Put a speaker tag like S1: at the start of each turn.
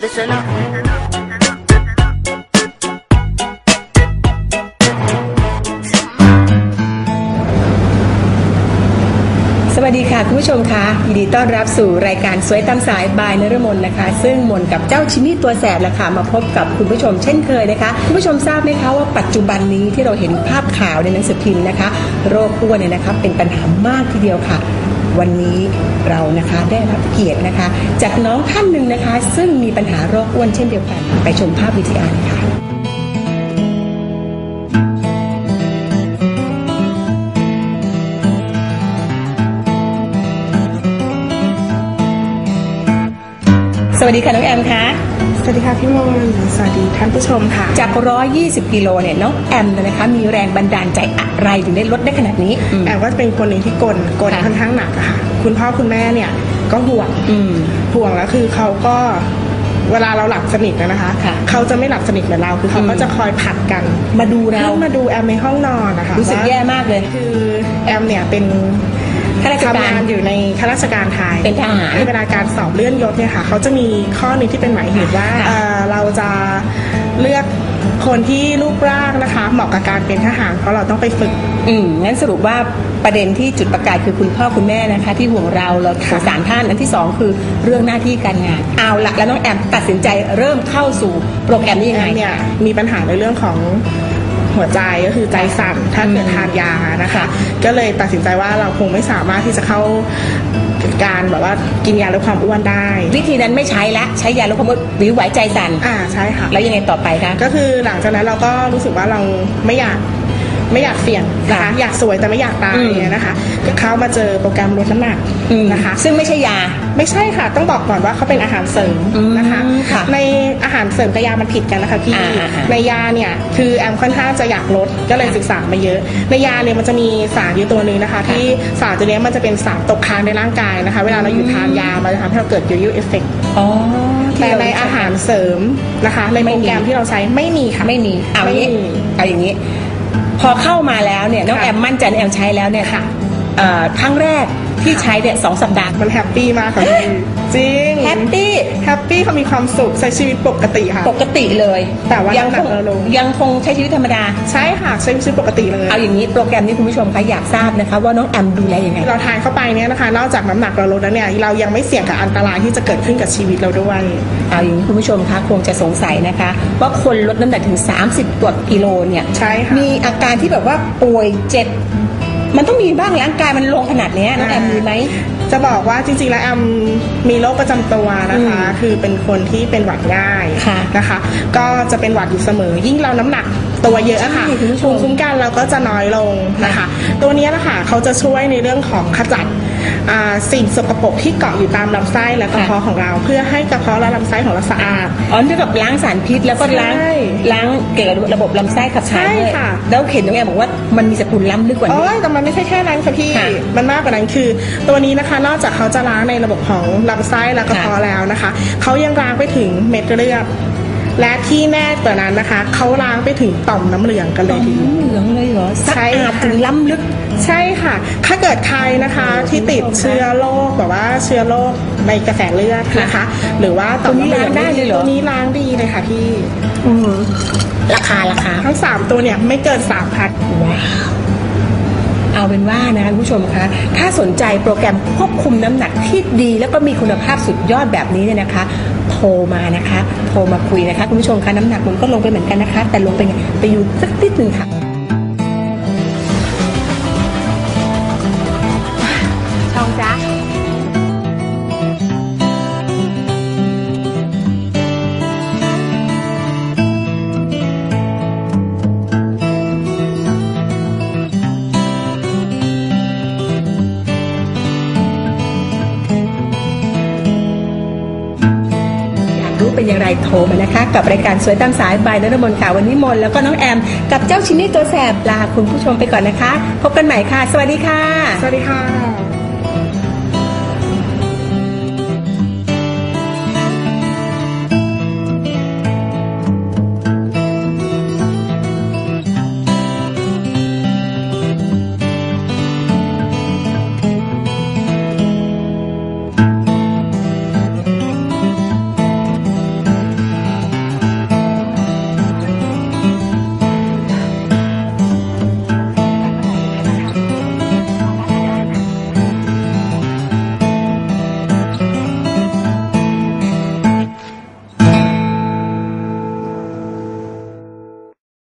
S1: Listen up.
S2: สวัสดีค่ะ คุณผู้ชมคะยินดีต้อนรับสู่รายการสวยตามสายบายนรมนนะคะ ซึ่งมนกับเจ้าชิมี่ตัวแสบละค่ะมาพบกับคุณผู้ชมเช่นเคยนะคะ คุณผู้ชมทราบไหมคะว่าปัจจุบันนี้ที่เราเห็นภาพข่าวในหนังสือพิมพ์นะคะ โรคอ้วนเนี่ยนะคะเป็นปัญหามากทีเดียวค่ะ วันนี้เรานะคะได้รับเกียรตินะคะ จากน้องท่านหนึ่งนะคะ ซึ่งมีปัญหาโรคอ้วนเช่นเดียวกัน ไปชมภาพวิทยาเลยค่ะ วัสดีค่ะน้องแอมคะ
S3: สวัสดีค่ะพี่มนต์สวัสดีท่านผู้ชมค่ะ
S2: จาก 120 กิโลเนี่ยน้องแอมเนี่ยนะคะ มีแรงบันดาลใจอะไรถึงได้ลดได้ขนาดนี้อืม
S3: แอมก็จะเป็นคนหนึ่งที่กลนกล
S2: ค่ะ
S3: ค่อนข้างหนักอะค่ะ คุณพ่อคุณแม่เนี่ยก็ห่วง
S2: อืม
S3: ห่วงแล้วคือเขาก็เวลาเราหลับสนิทนะนะคะ
S2: ค่ะ
S3: เขาจะไม่หลับสนิทเหมือนเราคือเขาก็
S2: อืม
S3: จะคอยผลัดกัน
S2: มาดูเรา
S3: ขึ้นมาดูแอมในห้องนอนนะคะ
S2: รู้สึก
S3: ว่า
S2: แย่มากเลย
S3: คือแอมเนี่ยเป็น
S2: ข้าราชการ
S3: ทำงาน อยู่ในข้าราชการไทย
S2: เป็นทหาร
S3: ในเวลาการสอบเลื่อนยศเนี่ยค่ะเขาจะมีข้อหนึ่งที่เป็นหมายเหตุว่า
S2: ค่ะ
S3: เอ่อเราจะเลือกคนที่รูปร่างนะคะ เหมาะกับการเป็นทหารเพราะเราต้องไปฝึก
S2: อืมงั้นสรุปว่าประเด็นที่จุดประกายคือคุณพ่อคุณแม่นะคะ ที่ห่วงเราเราสงสารท่านอันที่สองคือเรื่องหน้าที่การงานเอาละแล้วน้องแอมตัดสินใจเริ่มเข้าสู่โปรแกรมนี้ยัง
S3: แอ
S2: ไง
S3: มเนี่ยมีปัญหาในเรื่องของ หัวใจก็คือใจสั่นถ้าเกิดทานยานะคะ ก็เลยตัดสินใจว่าเราคงไม่สามารถที่จะเข้าการแบบว่ากินยาลดความอ้วนได้
S2: วิธีนั้นไม่ใช้ละใช้ยาลดความอ้วนหรือไหวใจสั่น
S3: อ่าใช่ค่ะ
S2: แล้วยังไงต่อไปคะ
S3: ก็คือหลังจากนั้นเราก็รู้สึกว่าเราไม่อยาก ไม่อยากเสี่ยงนะคะ
S2: ค่ะ
S3: อยากสวยแต่ไม่อยากตาย
S2: อืม
S3: เนี่ยนะคะก็เข้ามาเจอโปรแกรมลดน้ำหนัก
S2: อืม
S3: นะคะ
S2: ซึ่งไม่ใช่ยา
S3: ไม่ใช่ค่ะ ต้องบอกก่อนว่าเขาเป็นอาหารเสริม
S2: อืม
S3: นะคะ
S2: ค่ะ
S3: ในอาหารเสริมกับยามันผิดกันนะคะพี่
S2: อ่าอ่าอ่า
S3: ในยาเนี่ยคือแอมค่อนข้างจะอยากลดก็เลยศึกษามาเยอะ ในยาเนี่ยมันจะมีสารอยู่ตัวหนึงนะคะ ที่สารตัวเนี้ยมันจะเป็นสารตกค้างในร่างกายนะคะ เวลาเราหยุดทานยามันจะทำให้เราเกิดยูยูเอฟเฟกต์
S2: อ๋อที่
S3: แต่
S2: เใน
S3: อาหารเสริมนะคะ ใน
S2: ไม่
S3: โปร
S2: มี
S3: แกรมที่เราใช้ไม่มีค่ะ
S2: ไม่มีเอาอย่างนี้
S3: ไม่มี
S2: เอาอย่างนี้ พอเข้ามาแล้วเนี่ยน้องแอมมั่นใจน้องแอมใช้แล้วเนี่ย
S3: ค่ะ
S2: ครั้งแรกที่ใช้เนี่ยสองสัปดาห์
S3: มันแฮปปี้มากค่ะพี่จริง
S2: แฮปปี้
S3: แฮปปี้เขามีความสุขใช้ชีวิตปกติค่ะ
S2: ปกติเลย
S3: แต่ว่า
S2: ยัง
S3: น้ำหนั
S2: ค
S3: ก
S2: ง
S3: เราลง
S2: ยังคงใช้ชีวิตธรรมดา
S3: ใช่ค่ะใช้ชีวิตปกติเลย
S2: เอาอย่างนี้โปรแกรมนี้คุณผู้ชมคะอยากทราบนะคะ ว่าน้องแอมดูแลยังไง
S3: เราทานเข้าไปเนี่ยนะคะ นอกจากน้ำหนักเราลดแล้วเนี่ยเรายังไม่เสี่ยงกับอันตรายที่จะเกิดขึ้นกับชีวิตเราด้วย
S2: เอาอย่างนี้คุณผู้ชมคะคงจะสงสัยนะคะ ว่าคนลดน้ำหนักถึง 30กว่ากิโลเนี่ย
S3: ใช่ค่ะ
S2: มีอาการที่แบบว่าป่วยเจ็บ มันต้องมีบ้างร่างกายมันลงขนาดเนี้ยน้องแอมมีไหม
S3: จะบอกว่าจริงๆแล้วแอมมีโรคประจำตัวนะคะ
S2: อืม
S3: คือเป็นคนที่เป็นหวัดง่าย
S2: ค่ะ
S3: นะคะ ก็จะเป็นหวัดอยู่เสมอ ยิ่งเราน้ำหนักตัวเยอะอะค่ะ
S2: ใช่คุณผู้ชม
S3: ภูมิคุ้มกันเราก็จะน้อยลงนะคะ ตัวเนี้ยนะคะเขาจะช่วยในเรื่องของขจัดอ่า สิ่งสกปรกที่เกาะอยู่ตามลำไส้และกระเพาะของเรา เพื่อให้กระเพาะและลำไส้ของเราสะอาด
S2: อ๋อนี่แบบล้างสารพิษแล้วก็ล้าง
S3: ใช่
S2: ล้างเกี่ยวกับระบบลำไส้ขับถ่าย
S3: ใช่
S2: ด้วย
S3: ค่ะ
S2: แล้วเห็นน้องแอมบอกว่ามันมีสกุลล้ำลึกกว่า
S3: โอ้
S2: นี้
S3: ยแต่มันไม่ใช่แค่นั้นค่ะพี่
S2: ค่ะ
S3: มันมากกว่านั้นคือ ตัวนี้นะคะนอกจากเขาจะล้างในระบบของลำไส้และกระเพาะแล้วนะคะเขายังล้างไปถึงเม็ดเลือด และที่แน่กว่านั้นนะคะ เขาล้างไปถึงต่อมน้ำเหลืองกันเลยทีเดียว
S2: เหลืองเลยเหรอสะ
S3: ใช่
S2: อาด
S3: ค่ะ
S2: ถึงล้ำลึก
S3: ใช่ค่ะ ถ้าเกิดใครนะคะที่ติดเชื้อโรคแบบว่าเชื้อโรคในกระแสเลือดนะคะ หรือว่าต่อมน้ำเหลือง
S2: ตัวนี้ล้างได้เลยเหรอ
S3: ตัวนี้ล้างดีเลยค่ะพี่
S2: อืมราคาราคา
S3: ทั้งสามตัวเนี่ยไม่เกินสามพัน
S2: ว้าว เอาเป็นว่านะคะคุณผู้ชมคะ ถ้าสนใจโปรแกรมควบคุมน้ำหนักที่ดี แล้วก็มีคุณภาพสุดยอดแบบนี้เนี่ยนะคะ โทรมานะคะ โทรมาคุยนะคะ คุณผู้ชมคะน้ำหนักมันก็ลงไปเหมือนกันนะคะ แต่ลงไปไงไปอยู่สักนิดหนึ่งค่ะช่องจ้า เป็นอย่างไรโทรมานะคะ กับรายการสวยตามสายบายนรมนค่ะวันนี้มนแล้วก็น้องแอม กับเจ้าชินนี่ตัวแสบลาคุณผู้ชมไปก่อนนะคะ พบกันใหม่ค่ะ สวัสดีค่ะ
S3: สวัสดีค่ะ